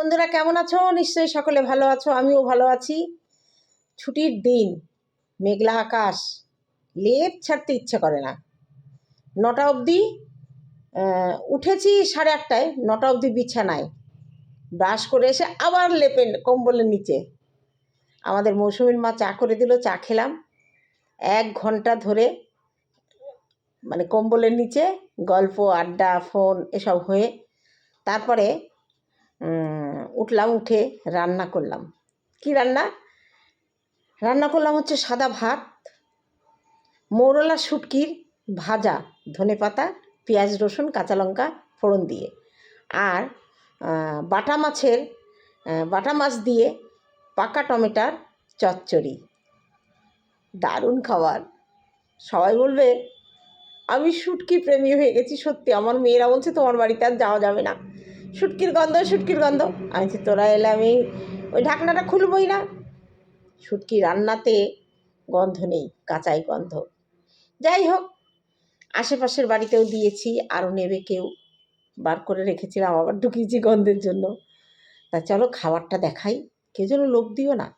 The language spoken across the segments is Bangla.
বন্ধুরা, কেমন আছো? নিশ্চয়ই সকলে ভালো আছো, আমিও ভালো আছি। ছুটির দিন, মেঘলা আকাশ, লেপ ছাড়তে ইচ্ছে করে না। নটা অবধি উঠেছি সাড়ে আটটায়, নটা অবধি বিছানায়। ব্রাশ করে এসে আবার লেপে কম্বলের নিচে। আমাদের মৌসুমীর মা চা করে দিল, চা খেলাম। এক ঘণ্টা ধরে মানে কম্বলের নিচে গল্প, আড্ডা, ফোন এসব হয়ে, তারপরে উঠলাম, উঠে রান্না করলাম। কি রান্না? রান্না করলাম হচ্ছে সাদা ভাত, মৌরলা শুটকির ভাজা ধনেপাতা পেঁয়াজ রসুন, কাঁচা লঙ্কা ফোড়ন দিয়ে। আর বাটা মাছের বাটা মাছ দিয়ে পাকা টমেটার চচ্চড়ি। দারুণ খাবার। সবাই বলবে, আমি শুটকি প্রেমী হয়ে গেছি, সত্যি। আমার মেয়েরা বলছে, তোমার বাড়িতে আর যাওয়া যাবে না। শুটকির গন্ধ শুটকির গন্ধ। আমি তোরা এলে আমি ওই ঢাকনাটা খুলবই না। শুটকি রান্নাতে গন্ধ নেই, কাঁচাই গন্ধ। যাই হোক, আশেপাশের বাড়িতেও দিয়েছি আরও নেবে কেউ। বার করে রেখেছিলাম, আবার ঢুকিয়েছি গন্ধের জন্য। তা চলো, খাবারটা দেখাই। কেউ যেন লোভ দিও না।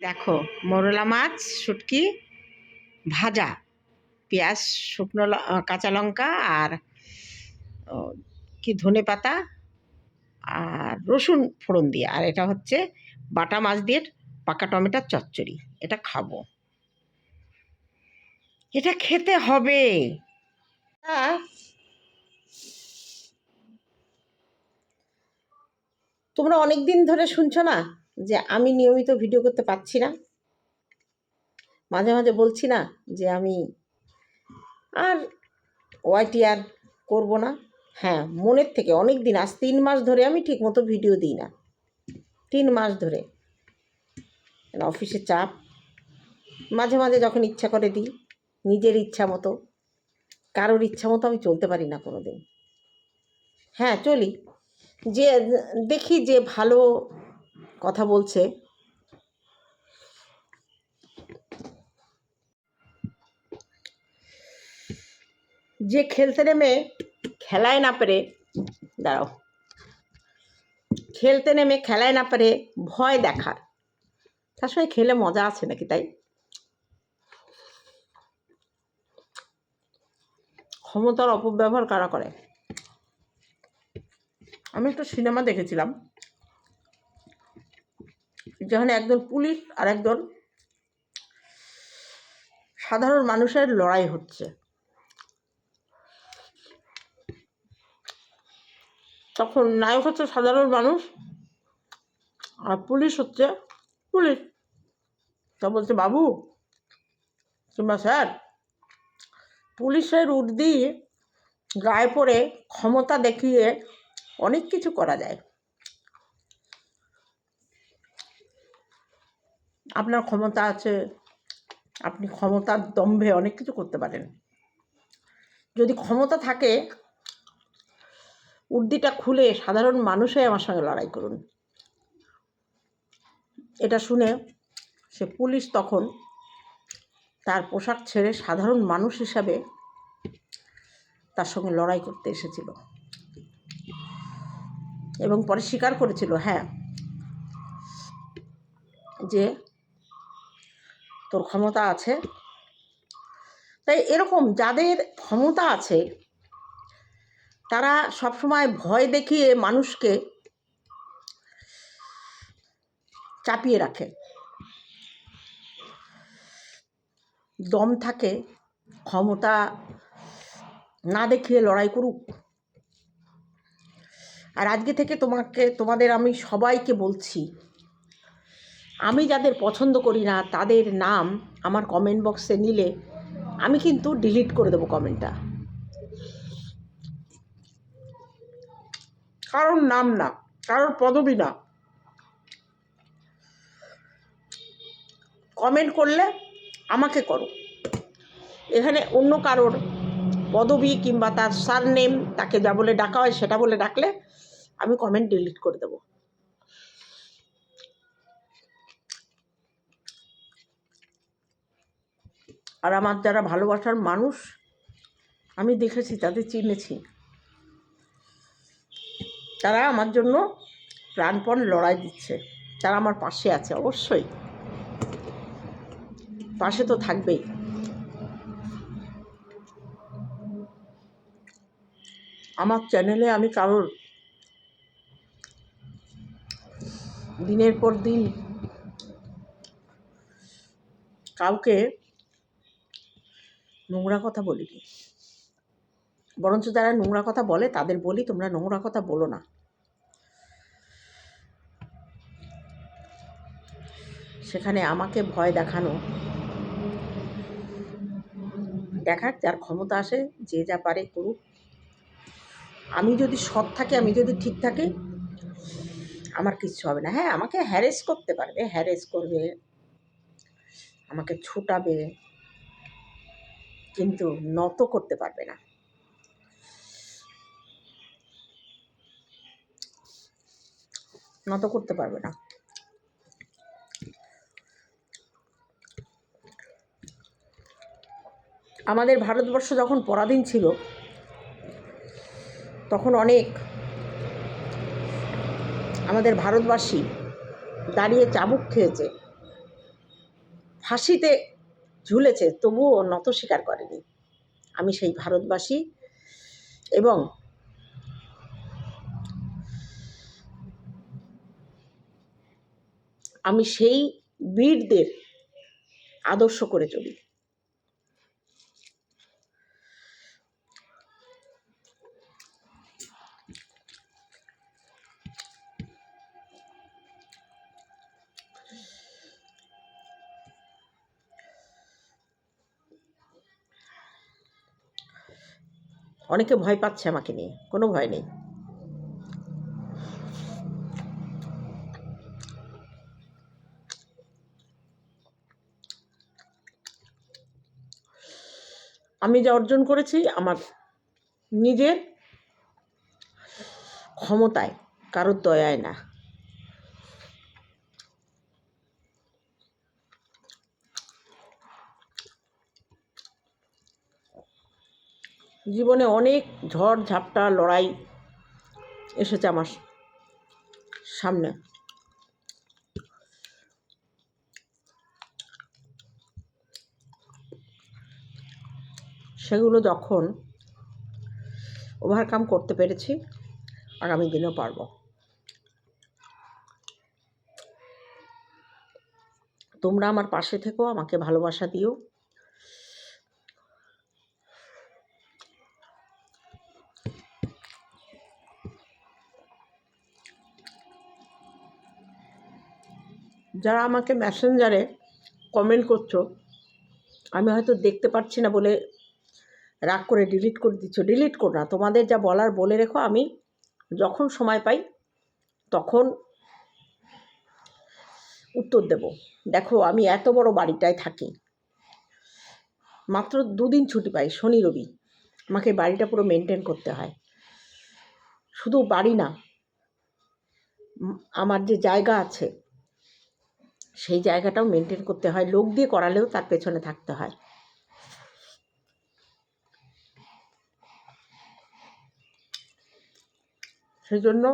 দেখো, মরলা মাছ, শুটকি, ভাজা। পেঁয়াজ, শুকনো কাঁচা লঙ্কা আর কি ধনে পাতা আর রসুন ফোড়ন দিয়ে। আর এটা হচ্ছে বাটা মাছ দিয়ে পাকা টমেটোর চচ্চড়ি। এটা খাব। এটা খেতে হবে। তোমরা অনেক দিন ধরে শুনছো না যে আমি নিয়মিত ভিডিও করতে পারছি না? মাঝে মাঝে বলছি না যে আমি আর ওয়াইটি আর করব না। হ্যাঁ মনের থেকে অনেক দিন, আজ তিন মাস ধরে আমি ঠিকমতো ভিডিও দিই না। তিন মাস ধরে। কেন অফিসে চাপ। মাঝে মাঝে যখন ইচ্ছা করে দিই, নিজের ইচ্ছা মতো, কারোর ইচ্ছা মতো আমি চলতে পারি না কোনো দিন হ্যাঁ চলি। যে, দেখি যে ভালো কথা বলছে যে খেলতে নেমে খেলায় না পেরে, দাঁড়াও। খেলতে নেমে খেলায় না পেরে ভয় দেখার। তার সঙ্গে খেলে মজা আছে নাকি তাই? ক্ষমতার অপব্যবহার কারা করে? আমি একটা সিনেমা দেখেছিলাম। যেখানে একজন পুলিশ আর একজন সাধারণ মানুষের লড়াই হচ্ছে। তখন নায়ক হচ্ছে সাধারণ মানুষ আর পুলিশ হচ্ছে পুলিশ। তা বলছে, বাবু, কিংবা স্যার, পুলিশের উর্দি গায়ে পড়ে ক্ষমতা দেখিয়ে অনেক কিছু করা যায়। আপনার ক্ষমতা আছে, আপনি ক্ষমতার দম্ভে অনেক কিছু করতে পারেন। যদি ক্ষমতা থাকে উর্দিটা খুলে সাধারণ মানুষই আমার সঙ্গে লড়াই করুন। এটা শুনে সে পুলিশ তখন তার পোশাক ছেড়ে সাধারণ মানুষ হিসাবে তার সঙ্গে লড়াই করতে এসেছিল। এবং পরে স্বীকার করেছিল হ্যাঁ যে তোর ক্ষমতা আছে। তাই এরকম যাদের ক্ষমতা আছে তারা সবসময় ভয় দেখিয়ে মানুষকে চাপিয়ে রাখে। দম থাকে, ক্ষমতা না দেখিয়ে লড়াই করুক। আর আজকে থেকে তোমাকে, তোমাদের আমি সবাইকে বলছি, আমি যাদের পছন্দ করি না, তাদের নাম আমার কমেন্ট বক্সে নিলে আমি কিন্তু ডিলিট করে দেবো কমেন্টটা কারোর নাম না, কারোর পদবি না। কমেন্ট করলে আমাকে করো। এখানে অন্য কারোর পদবি কিংবা তার সার নেম তাকে যা বলে ডাকা হয় সেটা বলে ডাকলে আমি কমেন্ট ডিলিট করে দেবো। আর আমার যারা ভালোবাসার মানুষ, আমি দেখেছি, তাদের চিনেছি। তারা আমার জন্য প্রাণপণ লড়াই দিচ্ছে। তারা আমার পাশে আছে, অবশ্যই। পাশে তো থাকবেই। আমার চ্যানেলে আমি কারোর দিনের পর দিন কাউকে নোংরা কথা বলিনি। বরঞ্চ যারা নোংরা কথা বলে, তাদের বলি তোমরা নোংরা কথা বলো না। সেখানে আমাকে ভয় দেখানো। দেখাক যার ক্ষমতা আসে, যে যা পারে করুক। আমি যদি সৎ থাকি, আমি যদি ঠিক থাকি, আমার কিচ্ছু হবে না। হ্যাঁ আমাকে হ্যারেস করতে পারবে হ্যারেস করবে, আমাকে ছুটাবে, কিন্তু নত করতে পারবে না। নত করতে পারবে না। আমাদের ভারতবর্ষ যখন পরাধীন ছিল, তখন অনেক আমাদের ভারতবাসী দাঁড়িয়ে চাবুক খেয়েছে, ফাঁসিতে ঝুলেছে, তবুও নত স্বীকার করেনি। আমি সেই ভারতবাসী এবং আমি সেই বীরদের আদর্শ করে চলি। অনেকে ভয় পাচ্ছে আমাকে নিয়ে কোনো ভয় নেই। আমি যা অর্জন করেছি আমার নিজের ক্ষমতায়, কারোর দয়ায় না। জীবনে অনেক ঝড়, ঝাপটা, লড়াই এসেছে আমার সামনে। সেগুলো যখন ওভারকাম করতে পেরেছি, আগামী দিনেও পারব। তোমরা আমার পাশে থেকো, আমাকে ভালোবাসা দিও। যারা আমাকে মেসেঞ্জারে কমেন্ট করছ, আমি হয়তো দেখতে পাচ্ছি না বলে রাগ করে ডিলিট করে দিচ্ছ। ডিলিট করো না। তোমাদের যা বলার বলে রেখো, আমি যখন সময় পাই তখন উত্তর দেব। দেখো, আমি এত বড় বাড়িটায় থাকি। মাত্র দুদিন ছুটি পাই, শনি, রবি। আমাকে বাড়িটা পুরো মেনটেন করতে হয়। শুধু বাড়ি না, আমার যে জায়গা আছে, সেই জায়গাটাও মেনটেন করতে হয়। লোক দিয়ে করালেও তার পেছনে থাকতে হয়। সেই জন্য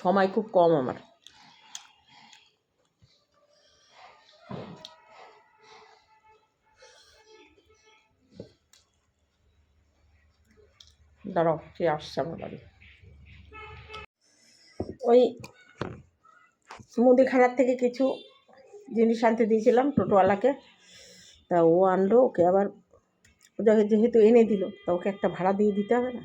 সময় খুব কম আমার। দাঁড়াও, কে আসছে আমার বাড়ি? ওই মুদিখানার থেকে কিছু জিনিস আনতে দিয়েছিলাম টোটোওয়ালাকে। তা ও আনলো, ওকে আবার ও যাকে যেহেতু এনে দিল, তা ওকে একটা ভাড়া দিয়ে দিতে হবে না?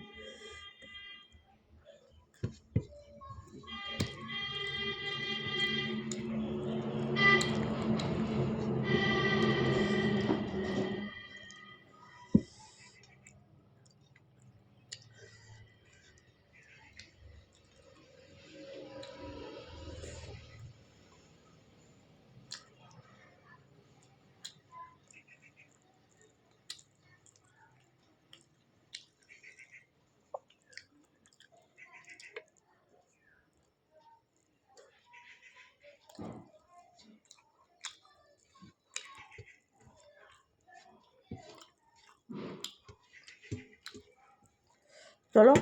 চলো।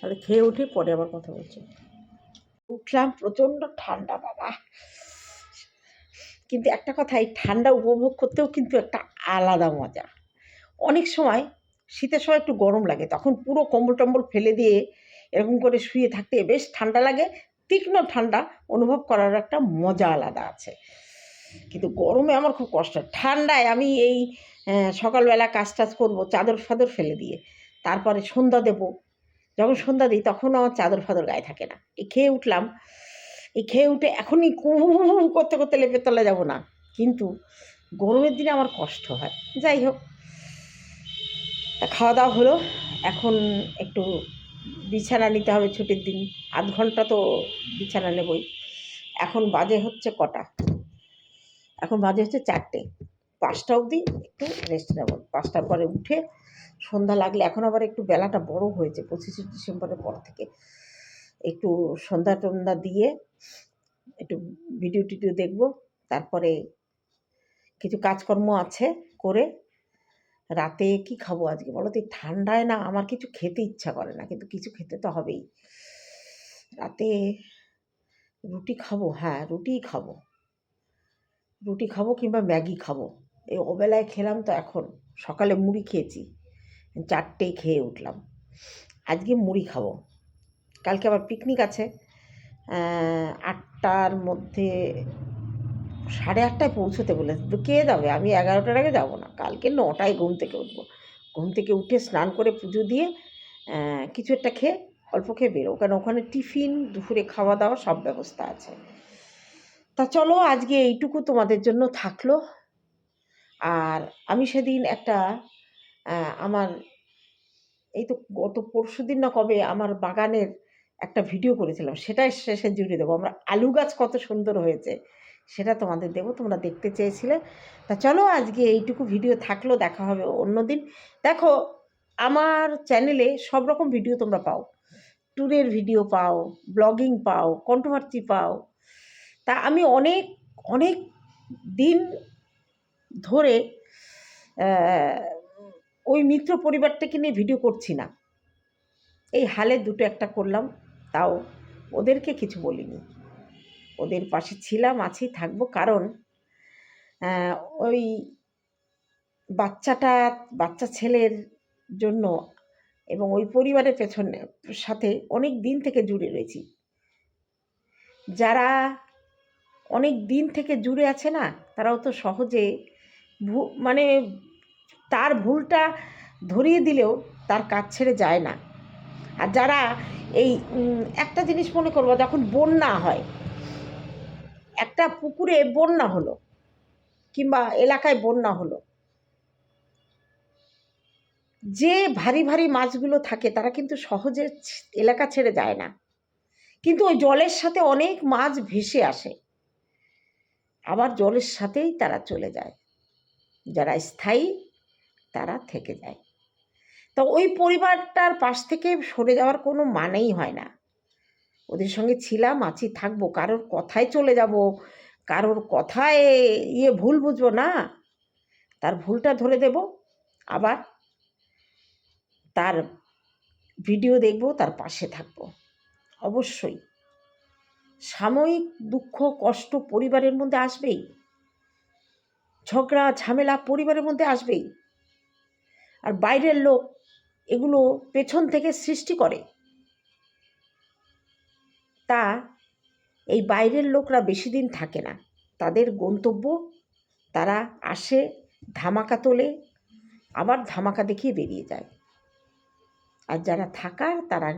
তাহলে খেয়ে উঠে, পরে আবার কথা বলছি। উঠলাম, প্রচণ্ড ঠান্ডা, বাবা। কিন্তু একটা কথা, এই ঠান্ডা উপভোগ করতেও কিন্তু একটা আলাদা মজা। অনেক সময়, শীতের সময় একটু গরম লাগে, তখন পুরো কম্বল টম্বল ফেলে দিয়ে এরকম করে শুয়ে থাকতে বেশ ঠান্ডা লাগে। তীক্ষ্ণ ঠান্ডা অনুভব করার একটা মজা আলাদা আছে। কিন্তু গরমে আমার খুব কষ্ট। ঠান্ডায় আমি এই সকালবেলা কাজ টাজ করব, চাদর ফাদর ফেলে দিয়ে। তারপরে সন্ধ্যা দেবো। যখন সন্ধ্যা দিই, তখন আমার চাদর ফাদর গায়ে থাকে না। এই খেয়ে উঠলাম। এই খেয়ে উঠে এখনই কু করতে করতে লেপের তলায় যাব না। কিন্তু গরমের দিনে আমার কষ্ট হয়। যাই হোক খাওয়া দাওয়া হলো। এখন একটু বিছানা নিতে হবে ছুটির দিন। আধ ঘণ্টা তো বিছানা নেবই। এখন বাজে হচ্ছে কটা? এখন বাজে হচ্ছে চারটে। পাঁচটা অবধি একটু রেস্ট নেব। পাঁচটার পরে উঠে সন্ধ্যা লাগলে এখন আবার একটু বেলাটা বড় হয়েছে, পঁচিশে ডিসেম্বরের পর থেকে। একটু সন্ধ্যা টন্ধ্যা দিয়ে একটু ভিডিও টিডিও দেখব, তারপরে কিছু কাজকর্ম আছে করে রাতে কি খাব আজকে? বলো তো ঠান্ডায় না আমার কিছু খেতে ইচ্ছা করে না, কিন্তু কিছু খেতে তো হবেই। রাতে রুটি খাব হ্যাঁ রুটিই খাব। রুটি খাব কিংবা ম্যাগি খাব। এই ওবেলায় খেলাম তো এখন। সকালে মুড়ি খেয়েছি। চারটেই খেয়ে উঠলাম। আজকে মুড়ি খাব। কালকে আবার পিকনিক আছে। আটটার মধ্যে সাড়ে আটটায় পৌঁছতে বলেছে তো কে যাবে? আমি এগারোটার আগে যাব না। কালকে নটায় ঘুম থেকে উঠবো। ঘুম থেকে উঠে স্নান করে পুজো দিয়ে কিছু একটা খেয়ে অল্প খেয়ে বেরো কারণ ওখানে টিফিন, দুপুরে খাওয়া দাওয়া সব ব্যবস্থা আছে। তা চলো, আজকে এইটুকু তোমাদের জন্য থাকল। আর আমি সেদিন একটা আমার এই তো গত পরশু দিন না কবে আমার বাগানের একটা ভিডিও করেছিলাম, সেটাই শেষে জুড়ে দেবো। আমরা আলু গাছ কত সুন্দর হয়েছে, সেটা তোমাদের দেবো, তোমরা দেখতে চেয়েছিলে। তা চলো আজকে এইটুকু ভিডিও থাকল, দেখা হবে অন্য দিন। দেখো, আমার চ্যানেলে সব রকম ভিডিও তোমরা পাও। ট্যুরের ভিডিও পাও, ব্লগিং পাও কন্ট্রোভার্সি পাও। তা আমি অনেক অনেক দিন ধরে ওই মিত্র পরিবারটাকে নিয়ে ভিডিও করছি না। এই হালে দুটো একটা করলাম, তাও ওদেরকে কিছু বলিনি। ওদের পাশে ছিলাম, আছি, থাকব, কারণ ওই বাচ্চাটা, বাচ্চা ছেলের জন্য এবং ওই পরিবারের পেছনে, সাথে অনেক দিন থেকে জুড়ে রয়েছি। যারা অনেক দিন থেকে জুড়ে আছে না, তারাও তো সহজে মানে তার ভুলটা ধরিয়ে দিলেও তার কাজ ছেড়ে যায় না। আর যারা এই একটা জিনিস মনে করব, যখন বন্যা হয়, একটা পুকুরে বন্যা হলো, কিংবা এলাকায় বন্যা হলো, যে ভারী ভারী মাছগুলো থাকে, তারা কিন্তু সহজে এলাকা ছেড়ে যায় না। কিন্তু ওই জলের সাথে অনেক মাছ ভেসে আসে, আবার জলের সাথেই তারা চলে যায়। যারা স্থায়ী, তারা থেকে যায়। তো ওই পরিবারটার পাশ থেকে সরে যাওয়ার কোনো মানেই হয় না। ওদের সঙ্গে ছিলাম, আছি, থাকব, কারোর কথায় চলে যাব, কারোর কথায় ইয়ে ভুল বুঝব না। তার ভুলটা ধরে দেব, আবার তার ভিডিও দেখব, তার পাশে থাকব। অবশ্যই। সাময়িক দুঃখ, কষ্ট পরিবারের মধ্যে আসবেই। ঝগড়া, ঝামেলা পরিবারের মধ্যে আসবেই। আর বাইরের লোক এগুলো পেছন থেকে সৃষ্টি করে। তা এই বাইরের লোকরা বেশি দিন থাকে না। তাদের গন্তব্য, তারা আসে ধামাকা তোলে, আবার ধামাকা দেখিয়ে বেরিয়ে যায়। আর যারা থাকার, তারা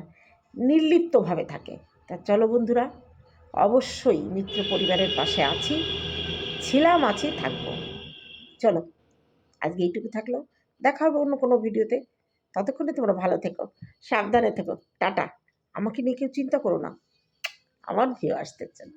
নির্লিপ্তভাবে থাকে। তা চলো বন্ধুরা, অবশ্যই মিত্র পরিবারের পাশে আছি, ছিলাম আছি, থাকব। চলো, আজকে এইটুকু থাকল। দেখা হবে অন্য কোনো ভিডিওতে। ততক্ষণে তোমরা ভালো থেকো, সাবধানে থেকো। টাটা। আমাকে নিয়ে কেউ চিন্তা করো না। আমার ভিউ আসতে জন্য।